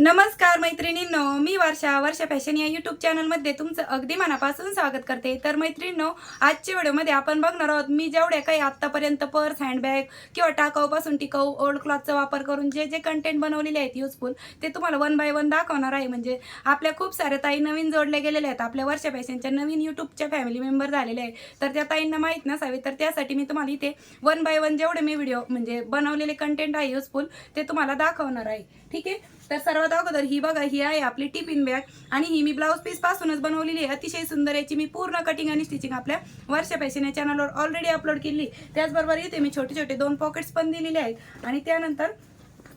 नमस्कार मैत्रिणींनो मी वर्षा वर्षा फॅशन या युट्यूब चॅनलमध्ये तुमचं अगदी मनापासून स्वागत करते. तर मैत्रिणींनो आजच्या व्हिडिओमध्ये आपण बघणार आहोत मी जेवढ्या काही आत्तापर्यंत पर्स हँडबॅग किंवा टाकाऊपासून टिकाऊ ओल्ड क्लॉथचा वापर करून जे जे कंटेंट बनवलेले आहेत युजफुल ते तुम्हाला वन बाय वन दाखवणार आहे. म्हणजे आपल्या खूप साऱ्या ताई नवीन जोडल्या गेलेल्या आहेत. आपल्या वर्षा फॅशनच्या नवीन युट्यूबच्या फॅमिली मेंबर झालेले आहेत. तर त्या ताईंना माहीत नसावे तर त्यासाठी मी तुम्हाला इथे वन बाय वन जेवढे मी व्हिडिओ म्हणजे बनवलेले कंटेंट आहे युजफुल ते तुम्हाला दाखवणार आहे. ठीक आहे? तर सर्वात अगोदर ही बघा ही आहे आपली टिफिन बॅग आणि ही मी ब्लाऊज पीस पासूनच बनवलेली आहे. अतिशय सुंदर याची मी पूर्ण कटिंग आणि स्टिचिंग आपल्या वर्षा फॅशन या चॅनलवर ऑलरेडी अपलोड केली. त्याचबरोबर इथे मी छोटे छोटे दोन पॉकेट्स पण दिलेले आहेत. आणि त्यानंतर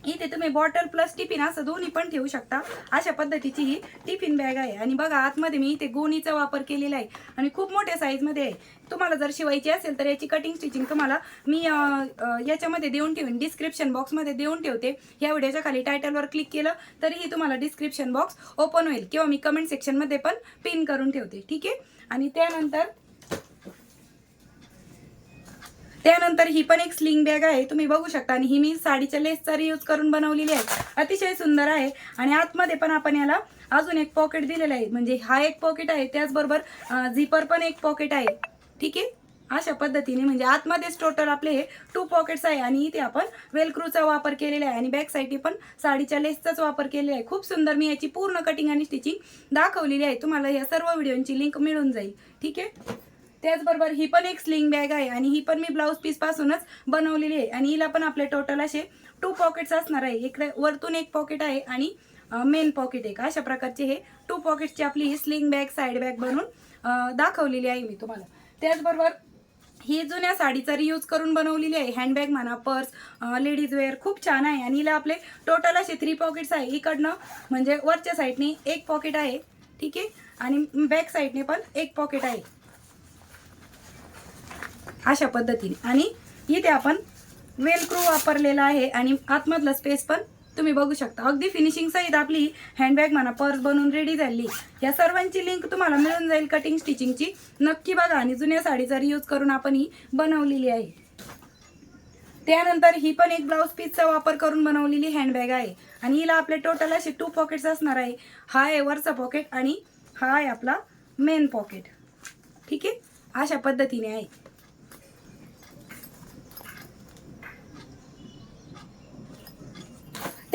इथे तुम्ही बॉटल प्लस टिफिन असं दोन्ही पण ठेवू शकता. अशा पद्धतीची ही टिफिन बॅग आहे. आणि बघा आतमध्ये मी इथे गोणीचा वापर केलेला आहे. आणि खूप मोठ्या साईजमध्ये आहे. तुम्हाला जर शिवायची असेल तर याची कटिंग स्टिचिंग तुम्हाला मी याच्यामध्ये देऊन ठेवीन. डिस्क्रिप्शन बॉक्समध्ये देऊन ठेवते. या व्हिडिओच्या खाली टायटलवर क्लिक केलं तरीही तुम्हाला डिस्क्रिप्शन बॉक्स ओपन होईल. किंवा मी कमेंट सेक्शनमध्ये पण पिन करून ठेवते. ठीक आहे? आणि त्यानंतर त्यानंतर ही पण एक स्लिंग बॅग आहे. तुम्ही बघू शकता. आणि ही मी साडीच्या लेसचा रियूज करून बनवलेली आहे. अतिशय सुंदर आहे. आणि आतमध्ये पण आपण याला अजून एक पॉकेट दिलेलं आहे. म्हणजे हा एक पॉकेट आहे. त्याचबरोबर झिपर पण एक पॉकेट आहे. ठीक आहे? अशा पद्धतीने म्हणजे आतमध्येच टोटल आपले हे टू पॉकेट्स आहे. आणि इथे आपण वेलक्रूचा वापर केलेला आहे. आणि बॅक साईडने पण साडीच्या लेसचाच वापर केलेला आहे. खूप सुंदर मी याची पूर्ण कटिंग आणि स्टिचिंग दाखवलेली आहे. तुम्हाला या सर्व व्हिडिओंची लिंक मिळून जाईल. ठीक आहे? त्याचबरोबर ही पण एक स्लिंग बॅग आहे आणि ही पण मी ब्लाऊज पीस पासूनच बनवलेली आहे. आणि हिला पण आपले टोटल असे टू पॉकेट्स असणार आहे. इकडे वरतून एक पॉकेट आहे आणि मेन पॉकेट एक. अशा प्रकारचे हे टू पॉकेटची आपली ही स्लिंग बॅग साईड बॅग बनवून दाखवलेली आहे मी तुम्हाला. त्याचबरोबर ही जुन्या साडीचा रियूज करून बनवलेली आहे. हँडबॅग म्हणा पर्स लेडीज वेअर खूप छान आहे. आणि हिला आपले टोटल असे थ्री पॉकेट्स आहे. इकडनं म्हणजे वरच्या साईडने एक पॉकेट आहे. ठीक आहे? आणि बॅक साईडने पण एक पॉकेट आहे. अशा पद्धतीने. आणि इथे आपण वेलक्रू वापरलेला आहे आणि आतमधला स्पेस पण तुम्ही बघू शकता. अगदी फिनिशिंग सहित आपली हँडबॅग म्हणा पर्स बनून रेडी झाली. या सर्वांची लिंक तुम्हाला मिळून जाईल कटिंग स्टिचिंगची नक्की बघा. आणि जुन्या साडीचा रियूज करून आपण ही बनवलेली आहे. त्यानंतर ही पण एक ब्लाऊज पीसचा वापर करून बनवलेली हँडबॅग आहे. आणि हिला आपले टोटल असे टू पॉकेट्स असणार आहे. हा आहे वरचा पॉकेट आणि हा आहे आपला मेन पॉकेट ठीक आहे? अशा पद्धतीने आहे.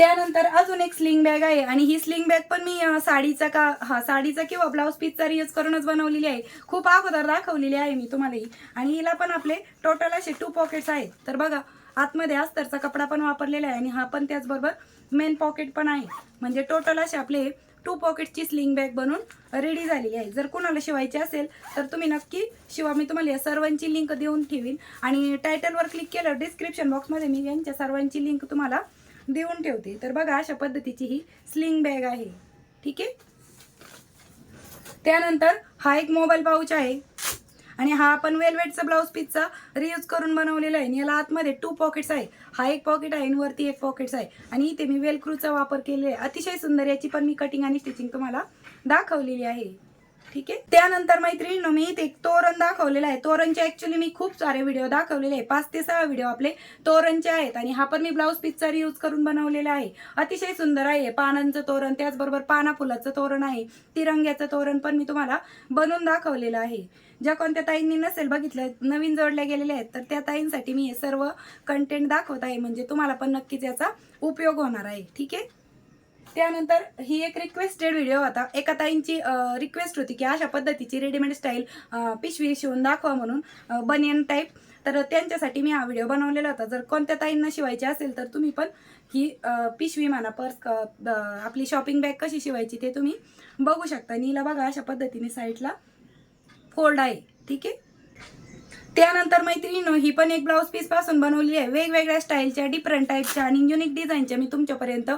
त्यानंतर अजून एक स्लिंग बॅग आहे. आणि ही स्लिंग बॅग पण मी साडीचा का हा साडीचा किंवा ब्लाऊज पीसचा रियूज करूनच बनवलेली आहे. खूप अगोदर दाखवलेली आहे मी तुम्हाला ही आणि हिला पण आपले टोटल असे टू पॉकेट्स आहेत. तर बघा आतमध्ये अस्तरचा कपडा पण वापरलेला आहे आणि हा पण त्याचबरोबर मेन पॉकेट पण आहे. म्हणजे टोटल असे आपले टू पॉकेटची स्लिंग बॅग बनून रेडी झालेली आहे. जर कोणाला शिवायची असेल तर तुम्ही नक्की शिवा. मी तुम्हाला या सर्वांची लिंक देऊन ठेवीन. आणि टायटलवर क्लिक केलं डिस्क्रिप्शन बॉक्समध्ये मी यांच्या सर्वांची लिंक तुम्हाला देऊन ठेवते. तर बघा अशा पद्धतीची ही स्लिंग बॅग आहे. ठीक आहे? त्यानंतर हा एक मोबाईल पाऊच आहे. आणि हा आपण वेलवेटचा ब्लाऊज पीसचा रियूज करून बनवलेला आहे. आणि याला आतमध्ये टू पॉकेट्स आहे. हा एक पॉकेट आहे आणि वरती एक पॉकेट्स आहे. आणि इथे मी वेलक्रूचा वापर केलेला आहे. अतिशय सुंदर याची पण मी कटिंग आणि स्टिचिंग तुम्हाला दाखवलेली आहे. ठीक आहे? त्यानंतर मैत्रिणींनो मी एक तोरण दाखवलेलं आहे. तोरणचे ऍक्च्युली मी खूप सारे व्हिडिओ दाखवलेले आहे. पाच ते सहा व्हिडिओ आपले तोरणचे आहेत आणि हा पण मी ब्लाऊज पीसचा यूज करून बनवलेला आहे. अतिशय सुंदर आहे पानांचं तोरण. त्याचबरोबर पाना फुलाचं तोरण आहे. तिरंग्याचं तोरण पण मी तुम्हाला बनवून दाखवलेलं आहे. ज्या कोणत्या ताईंनी नसेल बघितलं नवीन जोडल्या गेलेल्या आहेत तर त्या ताईंसाठी मी हे सर्व कंटेंट दाखवत आहे. म्हणजे तुम्हाला पण नक्कीच याचा उपयोग होणार आहे. ठीक आहे? त्यानंतर ही एक रिक्वेस्टेड व्हिडिओ होता एका ताईंची रिक्वेस्ट होती की अशा पद्धतीची रेडीमेड स्टाईल पिशवी शिवून दाखवा म्हणून बनियन टाईप तर त्यांच्यासाठी मी हा व्हिडिओ बनवलेला होता. जर कोणत्या ताईंना शिवायची असेल तर तुम्ही पण ही पिशवी म्हणा पर्स आपली शॉपिंग बॅग कशी शिवायची ते तुम्ही बघू शकता. नीला बघा अशा पद्धतीने साईडला फोल्ड आहे. ठीक आहे? त्यानंतर मैत्रिणीनो ही पण एक ब्लाऊज पीसपासून बनवली आहे. वेगवेगळ्या स्टाईलच्या डिफरंट टाईपच्या आणि युनिक डिझाईनच्या मी तुमच्यापर्यंत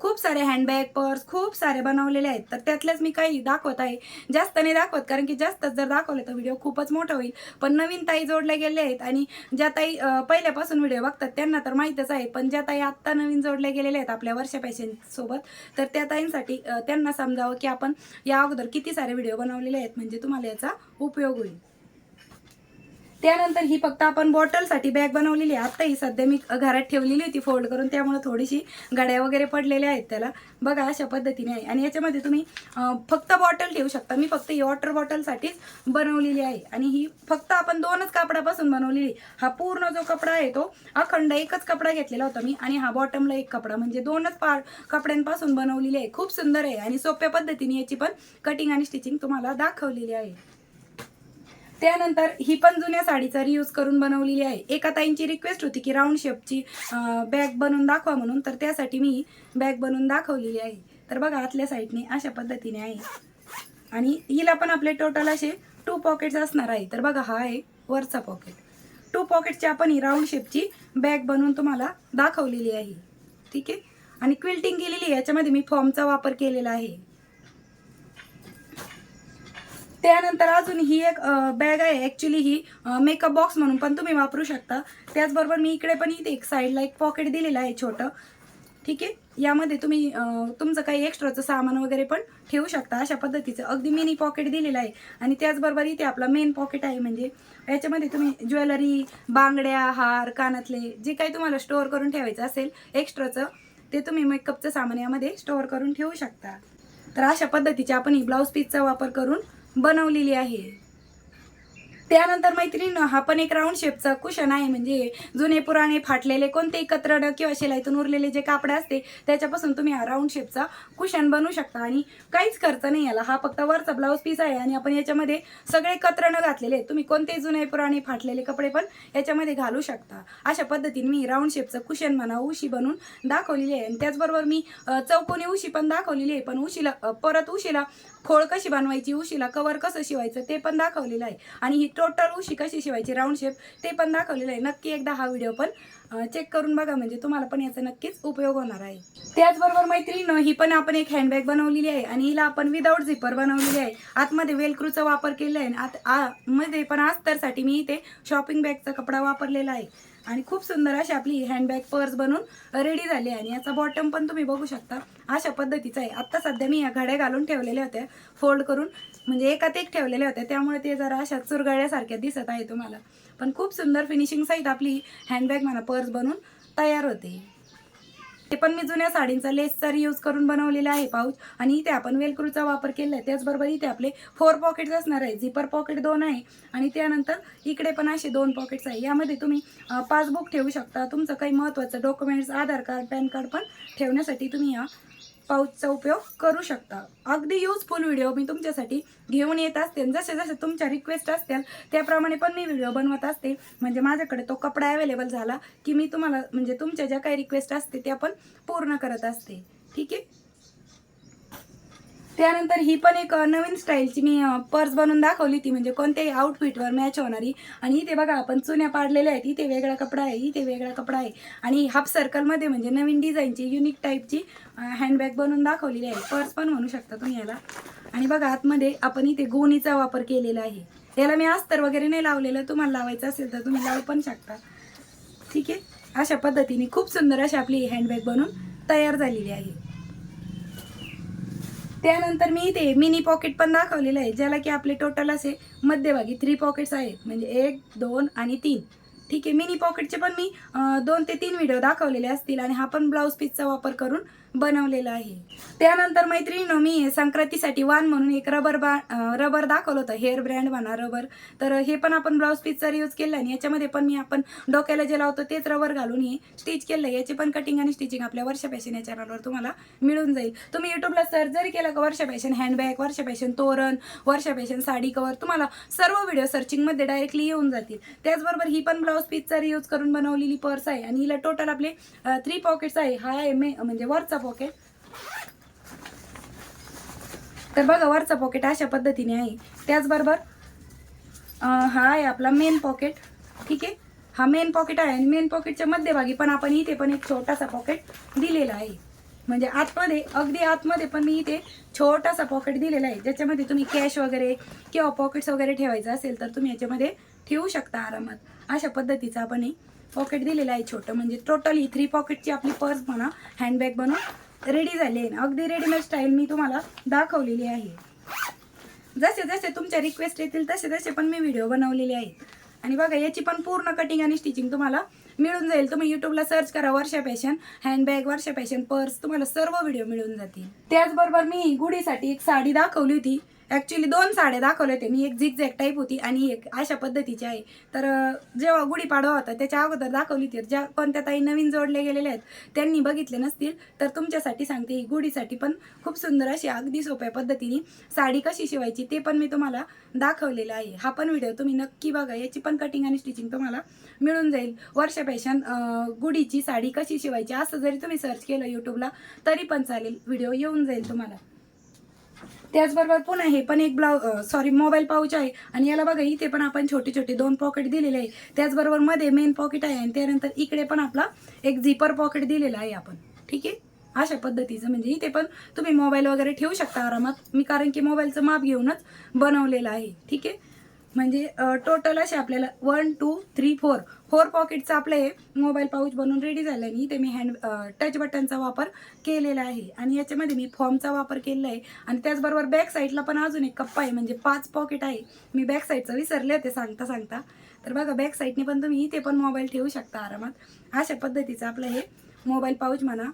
खूप सारे हँडबॅग पर्स खूप सारे बनवलेले आहेत. तर त्यातल्याच मी काही दाखवत आहे. जास्त नाही दाखवत कारण की जास्तच जर दाखवलं तर व्हिडिओ खूपच मोठा होईल. पण नवीन ताई जोडल्या गेले आहेत आणि ज्या ताई पहिल्यापासून व्हिडिओ बघतात त्यांना तर माहीतच आहे. पण ज्या ताई आत्ता नवीन जोडल्या गेलेल्या आहेत आपल्या वर्षा पॅशनसोबत तर त्या ताईंसाठी त्यांना समजावं की आपण या अगोदर किती सारे व्हिडिओ बनवलेले आहेत म्हणजे तुम्हाला याचा उपयोग होईल. त्यानंतर ही फक्त आपण बॉटलसाठी बॅग बनवलेली आहे. आत्ता ही सध्या मी घरात ठेवलेली होती फोल्ड करून त्यामुळे थोडीशी गड्या वगैरे पडलेल्या आहेत त्याला. बघा अशा पद्धतीने आहे. आणि याच्यामध्ये तुम्ही फक्त बॉटल ठेवू शकता. मी फक्त ही वॉटर बॉटलसाठीच बनवलेली आहे. आणि ही फक्त आपण दोनच कापडापासून बनवलेली. हा पूर्ण जो कपडा आहे तो अखंड एकच कपडा घेतलेला होता मी. आणि हा बॉटमला एक कपडा. म्हणजे दोनच पा कपड्यांपासून बनवलेली आहे. खूप सुंदर आहे. आणि सोप्या पद्धतीने याची पण कटिंग आणि स्टिचिंग तुम्हाला दाखवलेली आहे. त्यानंतर ही पण जुन्या साडीचा रियूज करून बनवलेली आहे. एका ताईंची रिक्वेस्ट होती की राऊंड शेपची बॅग बनवून दाखवा म्हणून. तर त्यासाठी मी बॅग बनवून दाखवलेली आहे. तर बघा आतल्या साईडने अशा पद्धतीने आहे. आणि हिला पण आपले टोटल असे टू पॉकेट्स असणार आहे. तर बघा हा आहे वरचा पॉकेट टू पॉकेटची आपण ही राऊंड शेपची बॅग बनवून तुम्हाला दाखवलेली आहे. ठीक आहे? आणि क्विल्टिंग केलेली आहे. याच्यामध्ये मी फॉर्मचा वापर केलेला आहे. त्यानंतर अजून ही एक बॅग आहे. ॲक्च्युली ही मेकअप बॉक्स म्हणून पण तुम्ही वापरू शकता. त्याचबरोबर मी इकडे पण इथे एक साईडला एक पॉकेट दिलेलं आहे छोटं. ठीक आहे? यामध्ये तुम्ही तुमचं काही एक्स्ट्राचं सामान वगैरे पण ठेवू शकता. अशा पद्धतीचं. अगदी मिनी पॉकेट दिलेलं आहे. आणि त्याचबरोबर इथे आपला मेन पॉकेट आहे. म्हणजे याच्यामध्ये तुम्ही ज्वेलरी बांगड्या हार कानातले जे काही तुम्हाला स्टोअर करून ठेवायचं असेल एक्स्ट्राचं ते तुम्ही मेकअपचं सामान यामध्ये स्टोअर करून ठेवू शकता. तर अशा पद्धतीचे आपण ही ब्लाऊज पीसचा वापर करून बनवलेली आहे. त्यानंतर मैत्रिणीनं हा पण एक राऊंड शेपचा कुशन आहे. म्हणजे जुने पुराणे फाटलेले कोणतेही कतरडं किंवा शिलाईतून उरलेले जे कापडे असते त्याच्यापासून तुम्ही हा राऊंड शेपचा कुशन बनवू शकता. आणि काहीच खर्च नाही याला. हा फक्त वरचा ब्लाऊज पीस आहे आणि आपण याच्यामध्ये सगळे कत्रणं घातलेले आहेत. तुम्ही कोणतेही जुने पुराणे फाटलेले कपडे पण याच्यामध्ये घालू शकता. अशा पद्धतीने मी राऊंड शेपचं कुशन म्हणा उशी बनवून दाखवलेली आहे. आणि त्याचबरोबर मी चौकोनी उशी पण दाखवलेली आहे. पण उशीला परत उशीला खोळ कशी बनवायची उशीला कवर कसं शिवायचं ते पण दाखवलेलं आहे. आणि ही टोटल उशी कशी शिवायची राऊंड शेप ते पण दाखवलेलं आहे. नक्की एकदा हा व्हिडिओ पण चेक करून बघा. म्हणजे तुम्हाला पण याचा नक्कीच उपयोग होणार आहे. त्याचबरोबर मैत्रिणीनं ही पण आपण एक हँडबॅग बनवलेली आहे. आणि हिला आपण विदाऊट झिपर बनवलेली आहे. आतमध्ये वेलक्रूचा वापर केला आहे. आणि आत आ मध्ये पण अस्तरसाठी मी इथे शॉपिंग बॅगचा कपडा वापरलेला आहे. आणि खूप सुंदर अशी आपली हँडबॅग पर्स बनून रेडी झाली आणि याचा बॉटम पण तुम्ही बघू शकता. अशा पद्धतीचा आहे. आत्ता सध्या मी या घड्या घालून ठेवलेल्या होत्या. फोल्ड करून म्हणजे एकात एक ठेवलेल्या होत्या. त्यामुळे ते जरा अशा चुरगळल्यासारख्या दिसत आहे तुम्हाला. पण खूप सुंदर फिनिशिंग सहित आपली हँडबॅग म्हणा पर्स बनून तयार होते. ते पण मी जुन्या साडींचा लेसचा रियूज करून बनवलेला आहे पाऊच. आणि इथे आपण वेलक्रूचा वापर केला आहे त्याचबरोबर इथे आपले फोर पॉकेट्स असणार आहे झिपर पॉकेट दोन आहे. आणि त्यानंतर इकडे पण असे दोन पॉकेट्स आहे. यामध्ये तुम्ही पासबुक ठेवू शकता. तुमचं काही महत्त्वाचं documents Aadhaar card PAN card पण ठेवण्यासाठी तुम्ही या पाऊचचा उपयोग करू शकता. अगदी युजफुल व्हिडिओ मी तुमच्यासाठी घेऊन येत असते. आणि जसे जसे तुमच्या रिक्वेस्ट असतील त्याप्रमाणे पण मी व्हिडिओ बनवत असते. म्हणजे माझ्याकडे तो कपडा अवेलेबल झाला की मी तुम्हाला म्हणजे तुमच्या ज्या काही रिक्वेस्ट असते त्या पण पूर्ण करत असते. ठीक आहे? त्यानंतर ही पण एक नवीन स्टाईलची मी पर्स बनवून दाखवली ती. म्हणजे कोणत्याही आउटफिटवर मॅच होणारी. आणि इथे बघा आपण चुन्या पाडलेल्या आहेत. इथे वेगळा कपडा आहे इथे वेगळा कपडा आहे. आणि हाफ सर्कलमध्ये म्हणजे नवीन डिझाईनची युनिक टाईपची हँडबॅग बनवून दाखवलेली आहे. पर्स पण म्हणू शकता तुम्ही याला. आणि बघा आतमध्ये आपण इथे गोणीचा वापर केलेला आहे. याला मी अस्तर वगैरे नाही लावलेलं. तुम्हाला लावायचं असेल तर तुम्ही लावू पण शकता. ठीक आहे? अशा पद्धतीने खूप सुंदर अशी आपली हँडबॅग बनून तयार झालेली आहे. त्यानंतर मी इथे मिनी पॉकेट पण दाखवलेलं आहे ज्याला की आपले टोटल असे मध्यभागी थ्री पॉकेट्स आहेत. म्हणजे एक दोन आणि तीन. ठीक आहे मिनी पॉकेटचे पण मी दोन ते तीन व्हिडिओ दाखवलेले असतील आणि हा पण ब्लाऊज पीसचा वापर करून बनवलेलं आहे. त्यानंतर मैत्रिणीनं मी संक्रांतीसाठी वान म्हणून एक रबर बा रबर दाखवलं होतं. हेअर ब्रँड म्हणा रबर. तर हे पण आपण ब्लाऊज पीसचा यूज केला आणि याच्यामध्ये पण मी आपण डोक्याला जे लावतो तेच रबर घालून हे स्टिच केलं. याची पण कटिंग आणि स्टिचिंग आपल्या वर्ष फॅशन या चॅनलवर तुम्हाला मिळून जाईल. तुम्ही युट्यूबला सर्च जरी केलं का वर्ष फॅशन हँडबॅग वर्ष फॅशन तोरण वर्ष फॅशन साडी कवर तुम्हाला सर्व व्हिडिओ सर्चिंगमध्ये डायरेक्टली येऊन जातील. त्याचबरोबर ही पण ब्लाऊज पीसचा युज करून बनवलेली पर्स आहे आणि हिला टोटल आपले थ्री पॉकेट्स आहे. हा आहे मे म्हणजे वरचा पॉकेट तर बघा वरचा पॉकेट अशा पद्धतीने आहे. त्याचबरोबर हा आहे आपला मेन पॉकेट ठीक आहे? हा मेन पॉकेट आहे आणि मेन पॉकेटच्या मध्यभागी पण आपण इथे पण एक छोटासा पॉकेट दिलेला आहे. म्हणजे आतमध्ये अगदी आतमध्ये पण मी इथे छोटासा पॉकेट दिलेला आहे. ज्याच्यामध्ये तुम्ही कॅश वगैरे किंवा पॉकेट्स वगैरे ठेवायचं असेल तर तुम्ही याच्यामध्ये ठेवू शकता आरामात. अशा पद्धतीचा आपण हे पॉकेट दिलेलं आहे छोटं. म्हणजे टोटल ही थ्री पॉकेटची आपली पर्स म्हणा हँडबॅग बनवून रेडी झाली आहे अगदी रेडीमेड स्टाईल मी तुम्हाला दाखवलेली आहे. जसे जसे तुमच्या रिक्वेस्ट येतील तसे तसे पण मी व्हिडिओ बनवलेले आहेत. आणि बघा याची पण पूर्ण कटिंग आणि स्टिचिंग तुम्हाला मिळून जाईल. तुम्ही युट्यूबला सर्च करा Varsha fashion handbag Varsha fashion purse तुम्हाला सर्व व्हिडिओ मिळून जातील. त्याचबरोबर मी गुढीसाठी एक साडी दाखवली होती. ॲक्च्युली दोन साड्या दाखवल्या होत्या. मी एक झिगझॅग टाईप होती आणि एक अशा पद्धतीची आहे. तर जेव्हा गुढीपाडवा होता त्याच्या अगोदर दाखवली होती. ज्या कोणत्या ताई नवीन जोडले गेलेल्या आहेत त्यांनी बघितले नसतील. तर तुमच्यासाठी सांगते ही गुढीसाठी पण खूप सुंदर अशी अगदी सोप्या पद्धतीने साडी कशी शिवायची ते पण मी तुम्हाला दाखवलेलं आहे. हा पण व्हिडिओ तुम्ही नक्की बघा. याची पण कटिंग आणि स्टिचिंग तुम्हाला मिळून जाईल. वर्ष फॅशन गुढीची साडी कशी शिवायची असं जरी तुम्ही सर्च केलं यूट्यूबला तरी पण चालेल. व्हिडिओ येऊन जाईल तुम्हाला. त्याचबरोबर पुन्हा हे पण एक ब्लाउ सॉरी मोबाईल पाऊच आहे. आणि याला बघा इथे पण आपण छोटे छोटे दोन पॉकेट दिलेले आहे. त्याचबरोबरमध्ये मेन पॉकेट आहे आणि त्यानंतर इकडे पण आपला एक झिपर पॉकेट दिलेला आहे आपण. ठीक आहे? अशा पद्धतीचं म्हणजे इथे पण तुम्ही मोबाईल वगैरे ठेवू शकता आरामात. मी कारण की मोबाईलचं माप घेऊनच बनवलेलं आहे. ठीक आहे? म्हणजे टोटल असे आपल्याला one two three four four पॉकेटचं आपलं हे मोबाईल पाऊच बनवून रेडी झालं. आणि ते मी हँड टच बटनचा वापर केलेला आहे. आणि याच्यामध्ये मी फॉर्मचा वापर केलेला आहे. आणि त्याचबरोबर बॅक साईडला पण अजून एक कप्पा आहे. म्हणजे पाच पॉकेट आहे. मी बॅक साईडचं विसरले होते सांगता सांगता. तर बघा बॅक साईडने पण तुम्ही इथे पण मोबाईल ठेवू शकता आरामात. अशा पद्धतीचं आपलं हे मोबाईल पाऊच म्हणा.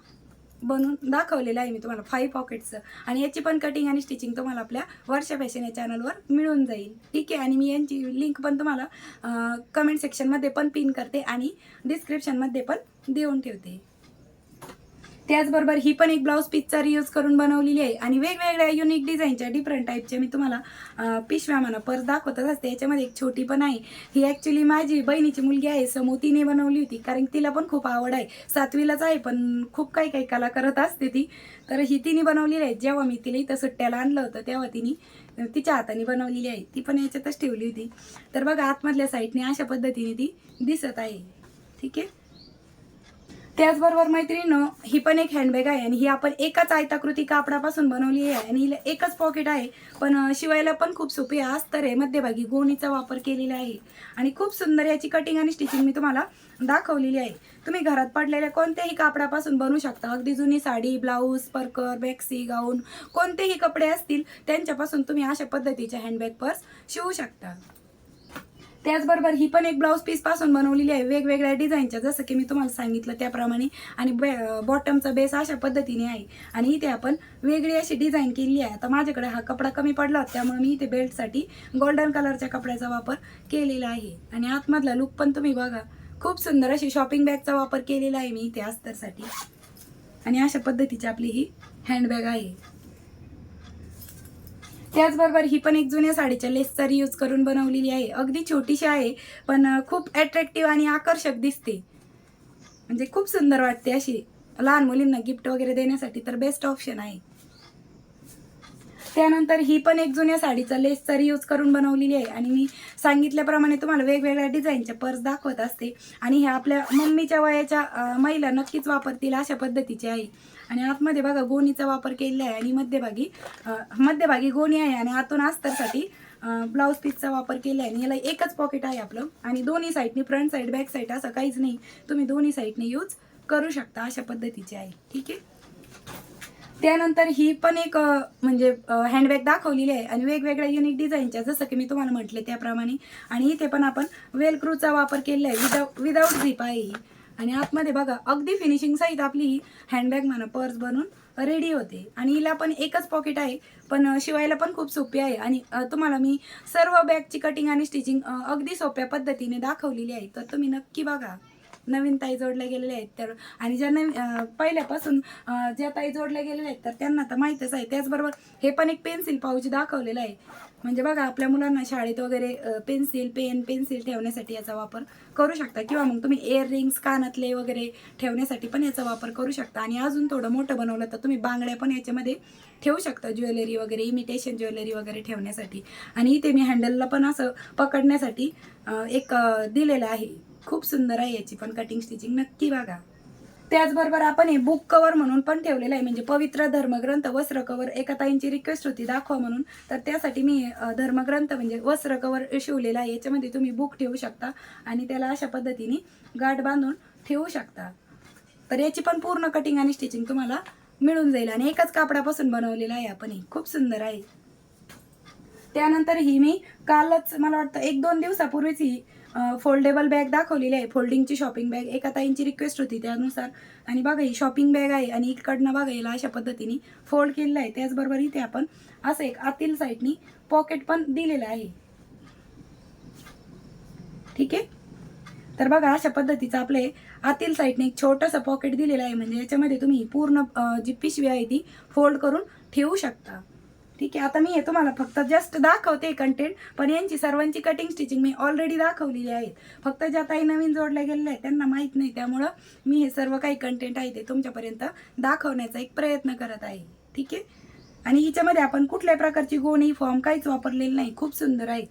बनवून दाखवलेलं आहे मी तुम्हाला फाईव्ह पॉकेटचं आणि याची पण कटिंग आणि स्टिचिंग तुम्हाला आपल्या वर्षा फॅशन या चॅनलवर मिळून जाईल. ठीक आहे? आणि मी यांची लिंक पण तुम्हाला कमेंट सेक्शनमध्ये पण पिन करते आणि डिस्क्रिप्शनमध्ये पण देऊन ठेवते. त्याचबरोबर ही पण एक ब्लाऊज पीसचा रियूज करून बनवलेली आहे. आणि वेगवेगळ्या युनिक डिझाईनच्या डिफरंट टाईपच्या मी तुम्हाला पिशव्या म्हणा पर्स दाखवतच असते. याच्यामध्ये एक छोटी पण आहे. ही ॲक्च्युली माझी बहिणीची मुलगी आहे. समू तिने बनवली होती. कारण तिला पण खूप आवड आहे. सातवीलाच आहे पण खूप काही काही कला करत असते ती. तर ही तिने बनवलेली आहे. जेव्हा मी तिला इथं सुट्ट्याला आणलं होतं तेव्हा तिने तिच्या हाताने बनवलेली आहे. ती पण याच्यातच ठेवली होती. तर बघा आतमधल्या साईडने अशा पद्धतीने ती दिसत आहे. ठीक आहे? त्याचबरोबर मैत्रिणीनं ही पण एक हँडबॅग आहे आणि ही आपण एकाच आयताकृती कापडापासून बनवली आहे आणि हिला एकच पॉकेट आहे. पण शिवायला पण खूप सोपी आहे. अस्तर आहे मध्यभागी गोणीचा वापर केलेला आहे. आणि खूप सुंदर याची कटिंग आणि स्टिचिंग मी तुम्हाला दाखवलेली आहे. तुम्ही घरात पडलेल्या कोणत्याही कापडापासून बनवू शकता. अगदी जुनी साडी ब्लाऊज पर्कर बॅक्सी गाऊन कोणतेही कपडे असतील त्यांच्यापासून तुम्ही अशा पद्धतीच्या हँडबॅग पर्स शिवू शकता. त्याचबरोबर ही पण एक ब्लाऊज पीसपासून बनवलेली आहे. वेगवेगळ्या डिझाईनच्या जसं की मी तुम्हाला सांगितलं त्याप्रमाणे. आणि बॉटमचा बेस अशा पद्धतीने आहे. आणि इथे आपण वेगळी अशी डिझाईन केली आहे. आता माझ्याकडे हा कपडा कमी पडला होता. त्यामुळे मी इथे बेल्टसाठी गोल्डन कलरच्या कपड्याचा वापर केलेला आहे. आणि आतमधला लुक पण तुम्ही बघा. खूप सुंदर अशी शॉपिंग बॅगचा वापर केलेला आहे मी इथे अस्तरसाठी आणि अशा पद्धतीची आपली ही हँडबॅग आहे. त्याचबरोबर ही पण एक जुन्या साडीच्या लेसचा यूज करून बनवलेली आहे. अगदी छोटीशी आहे पण खूप अट्रॅक्टिव्ह आणि आकर्षक दिसते. म्हणजे खूप सुंदर वाटते अशी. लहान मुलींना गिफ्ट वगैरे देण्यासाठी तर बेस्ट ऑप्शन आहे. त्यानंतर ही पण एक जुन्या साडीचा लेसचा यूज करून बनवलेली आहे. आणि मी सांगितल्याप्रमाणे तुम्हाला वेगवेगळ्या डिझाईनच्या पर्स दाखवत असते. आणि ह्या आपल्या मम्मीच्या वयाच्या महिला नक्कीच वापरतील अशा पद्धतीची आहे. आणि आतमध्ये बघा गोणीचा वापर केलेला आहे आणि मध्यभागी मध्यभागी गोणी आहे आणि आतून आस्तरसाठी ब्लाऊज पीसचा वापर केला आहे. आणि याला एकच पॉकेट आहे आपलं. आणि दोन्ही साईडने फ्रंट साईड बॅक साईड असं काहीच नाही. तुम्ही दोन्ही साईडने यूज करू शकता अशा पद्धतीची आहे. ठीक आहे? त्यानंतर ही पण एक म्हणजे हँडबॅग दाखवलेली आहे. आणि वेगवेगळ्या युनिक डिझाईनच्या जसं की मी तुम्हाला म्हटले त्याप्रमाणे. आणि इथे पण आपण वेलक्रूचा वापर केलेला आहे. विदाउट विदाऊट झिप आहे ही. आणि आतमध्ये बघा अगदी फिनिशिंग सहित आपली ही हँडबॅग म्हणा पर्स बनून रेडी होते. आणि हिला पण एकच पॉकेट आहे पण शिवायला पण खूप सोपी आहे. आणि तुम्हाला मी सर्व बॅगची कटिंग आणि स्टिचिंग अगदी सोप्या पद्धतीने दाखवलेली आहे. तर तुम्ही नक्की बघा. नवीन ताई जोडल्या गेलेल्या आहेत तर आणि ज्या नवीन पहिल्यापासून ज्या ताई जोडल्या गेलेल्या आहेत तर त्यांना तर माहीतच आहे. त्याचबरोबर हे पण एक पेन्सिल पाऊच दाखवलेलं आहे. म्हणजे बघा आपल्या मुलांना शाळेत वगैरे पेन्सिल पेन पेन्सिल ठेवण्यासाठी याचा वापर करू शकता. किंवा मग तुम्ही इयर रिंग्स कानातले वगैरे ठेवण्यासाठी पण याचा वापर करू शकता. आणि अजून थोडं मोठं बनवलं तर तुम्ही बांगड्या पण याच्यामध्ये ठेवू शकता ज्वेलरी वगैरे इमिटेशन ज्वेलरी वगैरे ठेवण्यासाठी. आणि इथे मी हँडलला पण असं पकडण्यासाठी एक दिलेलं आहे. खूप सुंदर आहे याची पण कटिंग स्टिचिंग नक्की बघा. त्याचबरोबर आपण हे बुक कवर म्हणून पण ठेवलेलं आहे. म्हणजे पवित्र धर्मग्रंथ वस्त्र कवर एका ताईंची रिक्वेस्ट होती दाखवा म्हणून. तर त्यासाठी मी धर्मग्रंथ म्हणजे वस्त्र कवर शिवलेला आहे. याच्यामध्ये तुम्ही बुक ठेवू शकता आणि त्याला अशा पद्धतीने गाठ बांधून ठेवू शकता. तर याची पण पूर्ण कटिंग आणि स्टिचिंग तुम्हाला मिळून जाईल. आणि एकाच कापडापासून बनवलेलं आहे आपण हे. खूप सुंदर आहे. त्यानंतर ही मी कालच मला वाटतं एक दोन दिवसापूर्वीच ही फोल्डेबल बॅग दाखवलेली आहे. फोल्डिंगची शॉपिंग बॅग एका ताईंची रिक्वेस्ट होती त्यानुसार. आणि बघा ही शॉपिंग बॅग आहे आणि इकडनं बघा याला अशा पद्धतीने फोल्ड केलेलं आहे. त्याचबरोबर इथे आपण असं एक आतील साईडनी पॉकेट पण दिलेलं आहे. ठीक आहे? तर बघा अशा पद्धतीचं आपले आतील साईडने एक छोटंसं पॉकेट दिलेलं आहे. म्हणजे याच्यामध्ये तुम्ही पूर्ण जी पिशवी आहे ती फोल्ड करून ठेवू शकता. ठीक आहे आता मी हे तुम्हाला फक्त जस्ट दाखवते कंटेंट पण यांची सर्वांची कटिंग स्टिचिंग मी ऑलरेडी दाखवलेली आहे. फक्त ज्या काही नवीन जोडल्या गेलेल्या आहेत त्यांना माहीत नाही त्यामुळं मी हे सर्व काही कंटेंट आहे ते तुमच्यापर्यंत दाखवण्याचा एक प्रयत्न करत आहे. ठीक आहे? आणि हिच्यामध्ये आपण कुठल्याही प्रकारची गोणी फॉर्म काहीच वापरलेलं नाही खूप सुंदर आहे.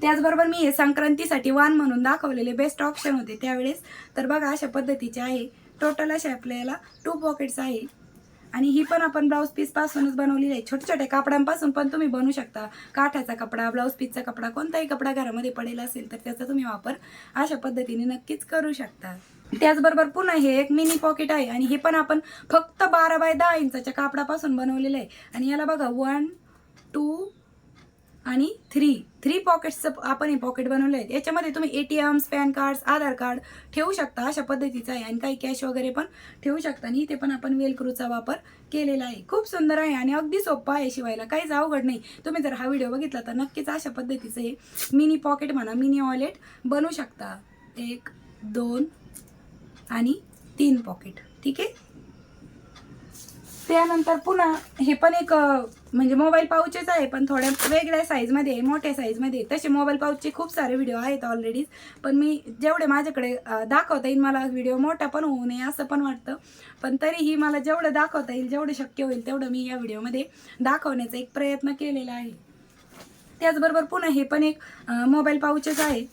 त्याचबरोबर मी हे संक्रांतीसाठी वान म्हणून दाखवलेले बेस्ट ऑप्शन होते त्यावेळेस. तर बघा अशा पद्धतीचे आहे. टोटल असे आपल्याला टू पॉकेट्स आहे. आणि ही पण आपण ब्लाऊज पीस पासूनच बनवलेली आहे. छोट्या छोट्या कापडांपासून पण तुम्ही बनवू शकता. काठाचा कपडा ब्लाऊज पीसचा कपडा कोणताही कपडा घरामध्ये पडेल असेल तर त्याचा तुम्ही वापर अशा पद्धतीने नक्कीच करू शकता. त्याचबरोबर पुन्हा हे एक मिनी पॉकेट आहे आणि हे पण आपण फक्त बारा बाय दहा इंचाच्या कापडापासून बनवलेलं आहे. आणि याला बघा वन टू आणि थ्री थ्री पॉकेट्सचं आपण हे पॉकेट बनवलं आहे. याच्यामध्ये तुम्ही ATMs PAN cards Aadhaar card ठेवू शकता अशा पद्धतीचं आहे. आणि काही कॅश वगैरे पण ठेवू शकता. आणि इथे पण आपण वेलक्रूचा वापर केलेला आहे. खूप सुंदर आहे आणि अगदी सोपा आहे शिवायला. काहीच अवघड नाही. तुम्ही जर हा व्हिडिओ बघितला तर नक्कीच अशा पद्धतीचं हे मिनी पॉकेट म्हणा मिनी वॉलेट बनवू शकता. एक दोन आणि तीन पॉकेट ठीक आहे? त्यानंतर पुन्हा हे पण एक म्हणजे मोबाईल पाऊचेच आहे पण थोड्या वेगळ्या साईजमध्ये आहे, मोठ्या साईजमध्ये तसे मोबाईल पाऊचचे खूप सारे व्हिडिओ आहेत ऑलरेडीज पण मी जेवढे माझ्याकडे दाखवता येईल मला व्हिडिओ मोठा पण होऊ नये असं पण वाटतं. पण तरीही मला जेवढं दाखवता येईल जेवढं शक्य होईल तेवढं मी या व्हिडिओमध्ये दाखवण्याचा एक प्रयत्न केलेला आहे. त्याचबरोबर पुन्हा हे पण एक मोबाईल पाऊचेच आहे.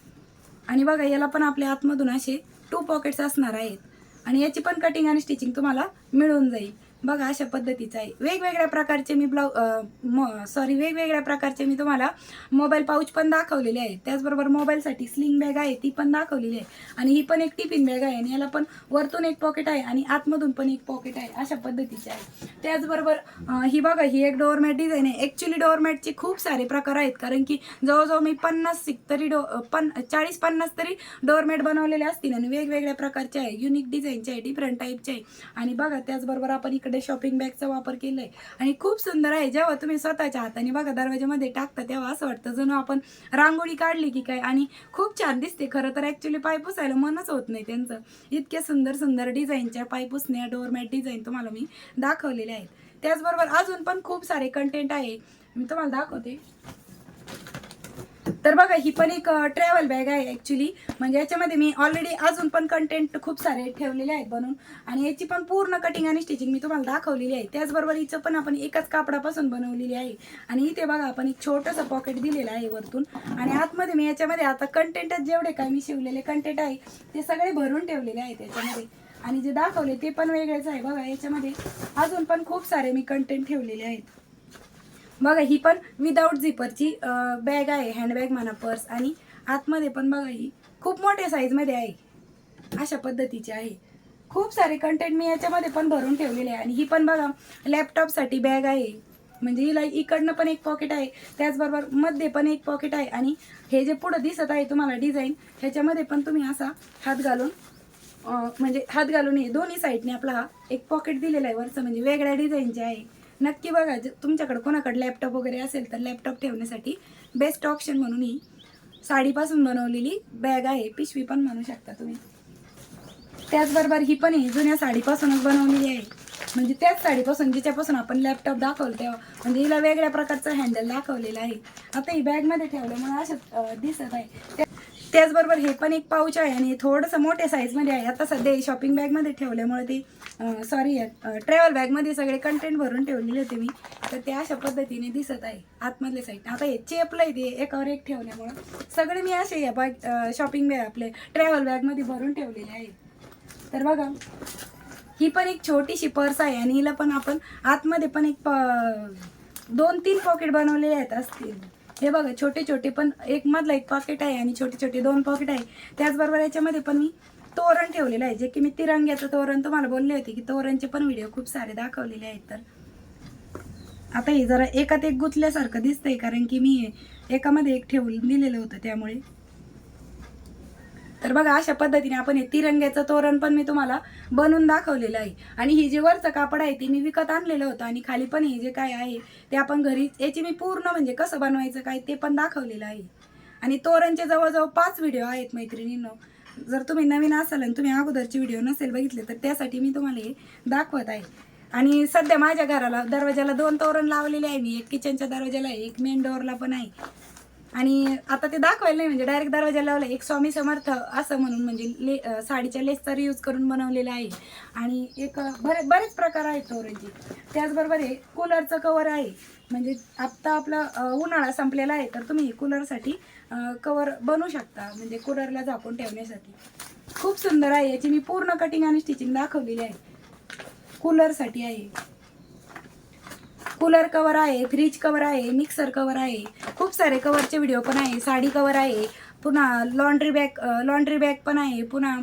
आणि बघा याला पण आपल्या आतमधून असे टू पॉकेट्स असणार आहेत. आणि याची पण कटिंग आणि स्टिचिंग तुम्हाला मिळून जाईल. बघा अशा पद्धतीचं आहे. वेगवेगळ्या प्रकारचे मी ब्लाऊ सॉरी वेगवेगळ्या प्रकारचे मी तुम्हाला मोबाईल पाऊच पण दाखवलेले आहे. त्याचबरोबर मोबाईलसाठी स्लिंग बॅग आहे ती पण दाखवलेली आहे. आणि ही पण एक टिफिन बॅग आहे आणि याला पण वरतून एक पॉकेट आहे आणि आतमधून पण एक पॉकेट आहे अशा पद्धतीचे आहे. त्याचबरोबर ही बघा ही एक डोअरमॅट डिझाईन आहे. ॲक्च्युली डोअरमॅटचे खूप सारे प्रकार आहेत कारण की जवळजवळ मी पन्नास तरी डो पन चाळीस पन्नास तरी डोअरमॅट बनवलेले असतील आणि वेगवेगळ्या प्रकारचे आहे. युनिक डिझाईनचे आहे डिफरंट टाईपचे आहे. आणि बघा त्याचबरोबर आपण इकडे शॉपिंग बॅगचा वापर केला आहे आणि खूप सुंदर आहे. जेव्हा तुम्ही स्वतःच्या हाताने बघा दरवाजामध्ये टाकता तेव्हा असं वाटतं जणू आपण रांगोळी काढली की काय? आणि खूप छान दिसते. खरं तर ॲक्च्युली पाय पुसायला मनच होत नाही त्यांचं. इतक्या सुंदर सुंदर डिझाईनच्या पाय पुसण्या डोअरमॅट डिझाईन तुम्हाला मी दाखवलेले आहेत. त्याचबरोबर अजून पण खूप सारे कंटेंट आहे. मी तुम्हाला दाखवते. तर बघा ही पण एक ट्रॅव्हल बॅग आहे ॲक्च्युली म्हणजे याच्यामध्ये मी ऑलरेडी अजून पण कंटेंट खूप सारे ठेवलेले आहेत बनवून आणि याची पण पूर्ण कटिंग आणि स्टिचिंग मी तुम्हाला दाखवलेली आहे. त्याचबरोबर हिचं पण आपण एकाच कापडापासून बनवलेली आहे. आणि इथे बघा आपण एक छोटंसं पॉकेट दिलेलं आहे वरतून. आणि आतमध्ये मी याच्यामध्ये आता कंटेंटच जेवढे काय मी शिवलेले कंटेंट आहे ते सगळे भरून ठेवलेले आहेत याच्यामध्ये. आणि जे दाखवले ते पण वेगळेच आहे. बघा याच्यामध्ये अजून पण खूप सारे मी कंटेंट ठेवलेले आहेत. बघा ही पण विदाऊट झिपरची बॅग आहे हँडबॅग म्हणा पर्स आणि आतमध्ये पण बघा ही खूप मोठ्या साईजमध्ये आहे. अशा पद्धतीची आहे. खूप सारे कंटेंट मी याच्यामध्ये पण भरून ठेवलेले आहे. आणि ही पण बघा लॅपटॉपसाठी बॅग आहे. म्हणजे हिला इकडनं पण एक पॉकेट आहे त्याचबरोबरमध्ये पण एक पॉकेट आहे. आणि हे जे पुढं दिसत आहे तुम्हाला डिझाईन ह्याच्यामध्ये पण तुम्ही असा हात घालून म्हणजे हात घालून हे दोन्ही साईडने आपला हा एक पॉकेट दिलेला आहे वरचं. म्हणजे वेगळ्या डिझाईनचे आहे. नक्की बघा तुमच्याकडे कोणाकडे लॅपटॉप वगैरे असेल तर लॅपटॉप ठेवण्यासाठी बेस्ट ऑप्शन म्हणून ही साडीपासून बनवलेली बॅग आहे. पिशवी पण म्हणू शकता तुम्ही. त्याचबरोबर ही पण ही जुन्या साडीपासूनच बनवलेली आहे. म्हणजे त्याच साडीपासून जिच्यापासून आपण लॅपटॉप दाखवलं तेव्हा म्हणजे हिला वेगळ्या प्रकारचं हँडल दाखवलेलं आहे. आता ही बॅगमध्ये ठेवल्यामुळे असं दिसत आहे. त्या- त्याचबरोबर हे पण एक पाऊच आहे आणि थोडंसं मोठ्या साईजमध्ये आहे. आता सध्या शॉपिंग बॅगमध्ये ठेवल्यामुळे ते सॉरी ट्रॅव्हल बॅगमध्ये सगळे कंटेंट भरून ठेवलेले होते मी. तर ते अशा पद्धतीने दिसत आहे आतमधल्या साईड आता हे चेपलं आहे ते एकावर एक ठेवल्यामुळं. सगळे मी असे या बॅग शॉपिंग बॅग आपले ट्रॅव्हल बॅगमध्ये भरून ठेवलेले आहे तर बघा ही पण एक छोटीशी पर्स आहे आणि हिला पण आपण आतमध्ये पण एक प- दोन तीन पॉकेट बनवलेले आहेत असतील. हे बघा छोटे छोटे पण एक मधला एक पॉकेट आहे आणि छोटे छोटे दोन पॉकेट आहे. त्याचबरोबर याच्यामध्ये पण मी तोरण ठेवलेलं आहे. जे की मी तिरंग्याचं तोरण तुम्हाला बोलले होते की तोरणचे पण व्हिडिओ खूप सारे दाखवलेले आहेत तर. आता हे जरा एकात एक गुंतल्यासारखं दिसतंय कारण की मी एकामध्ये एक ठेवून दिलेलं होतं त्यामुळे. तर बघा अशा पद्धतीने आपण हे तिरंग्याचं तोरण पण मी तुम्हाला बनवून दाखवलेलं आहे. आणि ही जे वरचं कापड आहे ते मी विकत आणलेलं होतं आणि खाली पण हे जे काय आहे ते आपण घरी याची मी पूर्ण म्हणजे कसं बनवायचं काय ते पण दाखवलेलं आहे. आणि तोरणचे जवळजवळ पाच व्हिडिओ आहेत मैत्रिणींनो. जर तुम्ही नवीन असाल आणि तुम्ही अगोदरचे व्हिडिओ नसेल बघितले तर त्यासाठी मी तुम्हाला हे दाखवत आहे. आणि सध्या माझ्या घराला दरवाजाला दोन तोरण लावलेले आहे मी. एक किचनच्या दरवाजाला आहे एक मेन डोअरला पण आहे. आणि आता ते दाखवायला नाही म्हणजे डायरेक्ट दरवाजा लावला. एक स्वामी समर्थ असं म्हणून म्हणजे ले साडीच्या लेसचा यूज करून बनवलेला आहे. आणि एक बरे बरेच प्रकार आहेत तोरणचे. त्याचबरोबर हे कूलरचं कवर आहे. म्हणजे आत्ता आपला उन्हाळा संपलेला आहे तर तुम्ही कूलरसाठी कवर बनवू शकता. म्हणजे कूलरला झाकून ठेवण्यासाठी. खूप सुंदर आहे. याची मी पूर्ण कटिंग आणि स्टिचिंग दाखवलेली आहे. कूलरसाठी आहे. कूलर कवर आहे फ्रीज कवर आहे मिक्सर कवर आहे. खूप सारे कवरचे व्हिडिओ पण आहे. साडी कवर आहे. पुन्हा लॉन्ड्री बॅग लॉन्ड्री बॅग पण आहे. पुन्हा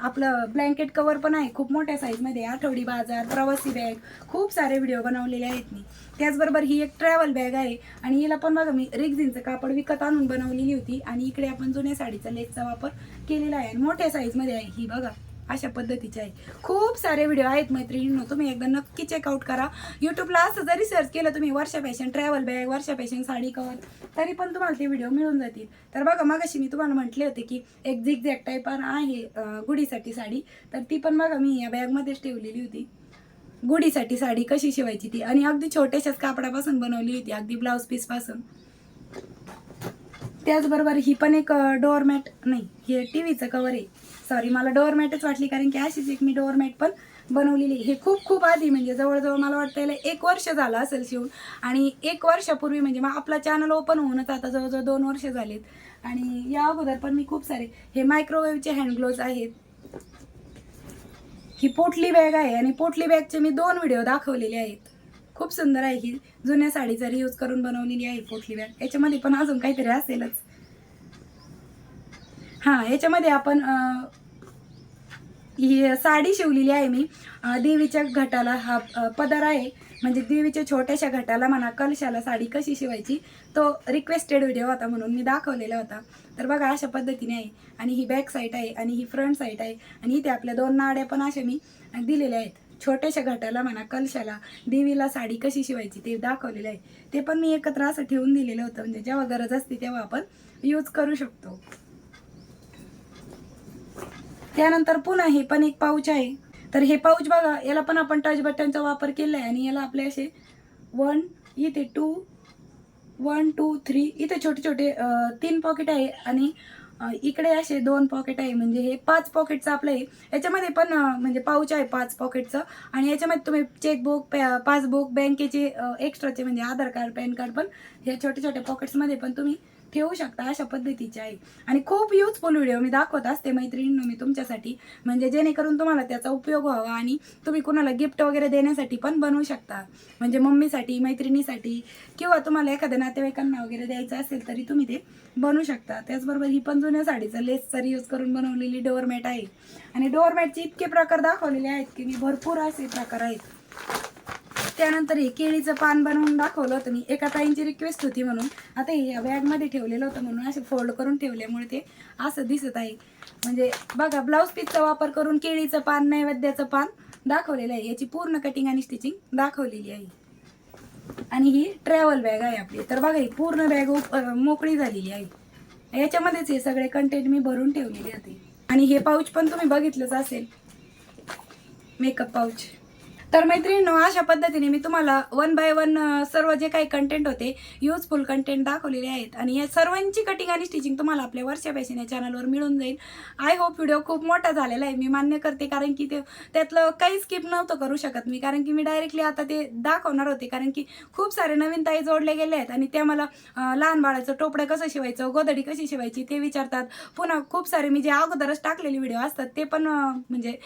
आपलं ब्लँकेट कवर पण आहे खूप मोठ्या साईजमध्ये आठवडी बाजार प्रवासी बॅग खूप सारे व्हिडिओ बनवलेले आहेत मी. त्याचबरोबर ही एक ट्रॅव्हल बॅग आहे आणि हिला पण बघा मी रिक्झिनचं कापड विकत आणून बनवलेली होती आणि इकडे आपण जुन्या साडीचा लेसचा वापर केलेला आहे आणि मोठ्या साईजमध्ये आहे ही बघा. अशा पद्धतीचे आहे. खूप सारे व्हिडिओ आहेत मैत्रिणींनो तुम्ही एकदा नक्की चेकआउट करा. यूट्यूबला असं जरी सर्च केलं तुम्ही Varsha fashion travel bag Varsha fashion sari cover तरी पण तुम्हाला ते व्हिडिओ मिळून जातील. तर बघा मगाशी मी तुम्हाला म्हटले होते की एक झिग झॅक टाईप आहे गुढीसाठी साडी. तर ती पण बघा मी या बॅगमध्येच ठेवलेली होती. गुढीसाठी साडी कशी शिवायची ती? आणि अगदी छोट्याशाच कापडापासून बनवली होती अगदी ब्लाऊज पीसपासून त्याचबरोबर ही पण एक डोअरमॅट नाही हे टी व्हीचं कवर आहे. सॉरी मला डोअरमॅटच वाटली कारण की अशीच एक मी डोअरमॅट पण बनवलेली हे खूप खूप आधी म्हणजे जवळजवळ मला वाटतं याला एक वर्ष झालं असेल शिवून. आणि एक वर्षापूर्वी म्हणजे मग आपला चॅनल ओपन होऊनच आता जवळजवळ दोन वर्ष झालेत. आणि या अगोदर पण मी खूप सारे हे मायक्रोवेव्हचे हँड ग्लोव्ज आहेत. ही पोटली बॅग आहे आणि पोटली बॅगचे मी दोन व्हिडिओ दाखवलेले आहेत. खूप सुंदर आहे ही. जुन्या साडीचा रियूज करून बनवलेली आहे पोटली बॅग याच्यामध्ये पण अजून काहीतरी असेलच. हां याच्यामध्ये आपण ही साडी शिवलेली आहे मी. देवीच्या घटाला हा पदर आहे. म्हणजे देवीच्या छोट्याशा घटाला म्हणा कलशाला साडी कशी शिवायची तो रिक्वेस्टेड व्हिडिओ होता म्हणून मी दाखवलेला होता. तर बघा अशा पद्धतीने आहे. आणि ही बॅक साईड आहे आणि ही फ्रंट साईड आहे. आणि इथे आपल्या दोन नाड्या पण अशा मी दिलेल्या आहेत. छोट्याशा घटाला म्हणा कलशाला देवीला साडी कशी शिवायची ते दाखवलेलं आहे. ते पण मी एकत्र असं ठेवून दिलेलं होतं. म्हणजे जेव्हा गरज असते तेव्हा आपण यूज करू शकतो. त्यानंतर पुन्हा हे पण एक पाऊच आहे. तर हे पाऊच बघा याला पण आपण टच बटनचा वापर केला आहे आणि याला आपले असे वन इथे टू वन टू थ्री इथे छोटे छोटे तीन पॉकेट आहे आणि इकडे असे दोन पॉकेट आहे. म्हणजे हे पाच पॉकेटचं आपलं आहे. याच्यामध्ये पण म्हणजे पाऊच आहे पाच पॉकेटचं आणि याच्यामध्ये तुम्ही चेकबुक पासबुक बँकेचे एक्स्ट्राचे म्हणजे आधार कार्ड पॅन कार्ड पण ह्या छोट्या छोट्या पॉकेट्समध्ये पण तुम्ही ठेवू शकता अशा पद्धतीचे आहे. आणि खूप युजफुल व्हिडिओ मी दाखवत असते मैत्रिणींनो मी तुमच्यासाठी. म्हणजे जेणेकरून तुम्हाला त्याचा उपयोग व्हावा आणि तुम्ही कुणाला गिफ्ट वगैरे देण्यासाठी पण बनवू शकता. म्हणजे मम्मीसाठी मैत्रिणीसाठी किंवा तुम्हाला एखाद्या नातेवाईकांना वगैरे द्यायचं असेल तरी तुम्ही ते बनवू शकता. त्याचबरोबर ही पण जुन्या साडीचा लेसचा यूज करून बनवलेली डोअरमॅट आहे. आणि डोअरमॅटचे इतके प्रकार दाखवलेले आहेत की मी भरपूर असे प्रकार आहेत. त्यानंतर हे केळीचं पान बनवून दाखवलं होतं मी. एका ताईंची रिक्वेस्ट होती म्हणून. आता हे बॅगमध्ये ठेवलेलं होतं म्हणून असे फोल्ड करून ठेवल्यामुळे ते असं दिसत आहे. म्हणजे बघा ब्लाऊज पीसचा वापर करून केळीचं पान नैवेद्याचं पान दाखवलेलं आहे. याची पूर्ण कटिंग आणि स्टिचिंग दाखवलेली आहे. आणि ही ट्रॅव्हल बॅग आहे आपली. तर बघा ही पूर्ण बॅग मोकळी झालेली आहे. याच्यामध्येच हे सगळे कंटेंट मी भरून ठेवलेले होते. आणि हे पाऊच पण तुम्ही बघितलंच असेल. मेकअप पाऊच तर मैत्रिणींनो अशा पद्धतीने मी तुम्हाला वन बाय वन सर्व जे काही कंटेंट होते युजफुल कंटेंट दाखवलेले आहेत. आणि या सर्वांची कटिंग आणि स्टिचिंग तुम्हाला आपल्या वर्षा फॅशन या चॅनलवर मिळून जाईल. आय होप व्हिडिओ खूप मोठा झालेला आहे. मी मान्य करते कारण की ते त्यातलं काही स्किप नव्हतं करू शकत मी. कारण की मी डायरेक्टली आता ते दाखवणार होते. कारण की खूप सारे नवीन ताई जोडले गेले आहेत. आणि त्या मला लहान बाळाचं टोपडं कसं शिवायचं गोदडी कशी शिवायची ते विचारतात. पुन्हा खूप सारे मी जे अगोदरच टाकलेले व्हिडिओ असतात ते पण म्हणजे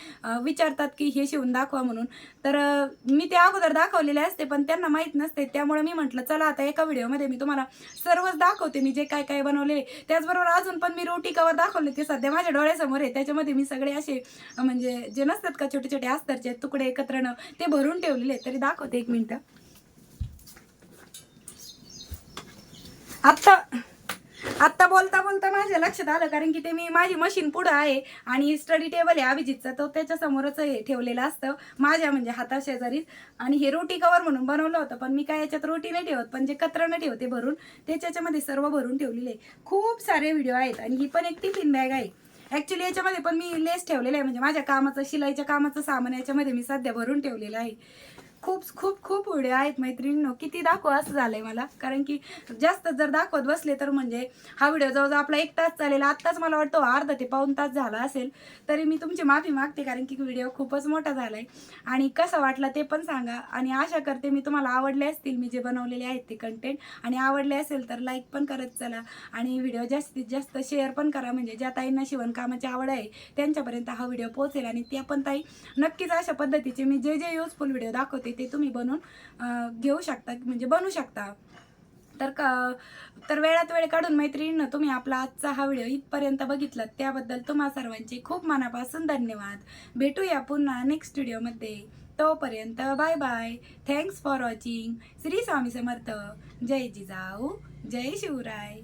विचारतात की हे शिवून दाखवा म्हणून. तर तर मी ते अगोदर दाखवलेले असते पण त्यांना माहीत नसते. त्यामुळे मी म्हटलं चला आता एका व्हिडिओमध्ये मी तुम्हाला सर्वच दाखवते मी जे काय काय बनवले त्याचबरोबर अजून पण मी रोटी कवर दाखवले ते सध्या माझ्या डोळ्यासमोर आहे. त्याच्यामध्ये मी सगळे असे म्हणजे जे नसतात का छोटे छोटे अस्तरचे तुकडे एकत्र न ते भरून ठेवलेले तरी दाखवते एक मिनटं. आत्ता आत्ता बोलता बोलता माझ्या लक्षात आलं कारण की ते मी माझी मशीन पुढं आहे आणि स्टडी टेबल आहे अभिजितचा तो त्याच्या समोरच हे ठेवलेलं असतं माझ्या म्हणजे हाताशेजारीच आणि हे रोटी कवर म्हणून बनवलं होतं पण मी काय याच्यात रोटी नाही ठेवत पण जे कचरानं ठेवते भरून त्याच्यामध्ये सर्व भरून ठेवलेले आहे. खूप सारे व्हिडिओ आहेत आणि ही पण एक टिफिन बॅग आहे. ॲक्च्युली याच्यामध्ये पण मी लेस ठेवलेलं आहे म्हणजे माझ्या कामाचं शिलाईच्या कामाचं सामान याच्यामध्ये मी सध्या भरून ठेवलेलं आहे. खूप खूप खूप व्हिडिओ आहेत मैत्रिणींनो. किती दाखव असं झालंय मला. कारण की जास्त जर दाखवत बसले तर म्हणजे हा व्हिडिओ जवळजवळ आपला एक तास चालेल. आत्ताच मला वाटतं हो, अर्धा ते पाऊन तास झाला असेल. तरी मी तुमची माफी मागते कारण की व्हिडिओ खूपच मोठा झालाय. आणि कसा वाटला ते पण सांगा. आणि आशा करते मी तुम्हाला आवडले असतील मी जे बनवलेले आहेत ते कंटेंट आणि आवडले असेल तर लाईक पण करत चला. आणि व्हिडिओ जास्तीत जास्त शेअर पण करा. म्हणजे ज्या ताईंना शिवणकामाची आवड आहे त्यांच्यापर्यंत हा व्हिडिओ पोहोचेल. आणि त्या पण ताई नक्कीच अशा पद्धतीचे मी जे जे युजफुल व्हिडिओ दाखवते ते तुम्ही बनवून घेऊ शकता म्हणजे बनवू शकता. तर का तर वेळात वेळ काढून मैत्रिणींनो तुम्ही आपला आजचा हा व्हिडिओ इथपर्यंत बघितला त्याबद्दल तुम्हा सर्वांचे खूप मनापासून धन्यवाद. भेटूया पुन्हा नेक्स्ट व्हिडिओमध्ये तोपर्यंत bye bye thanks for watching Shri Swami Samarth. जय जिजाऊ. जय शिवराय.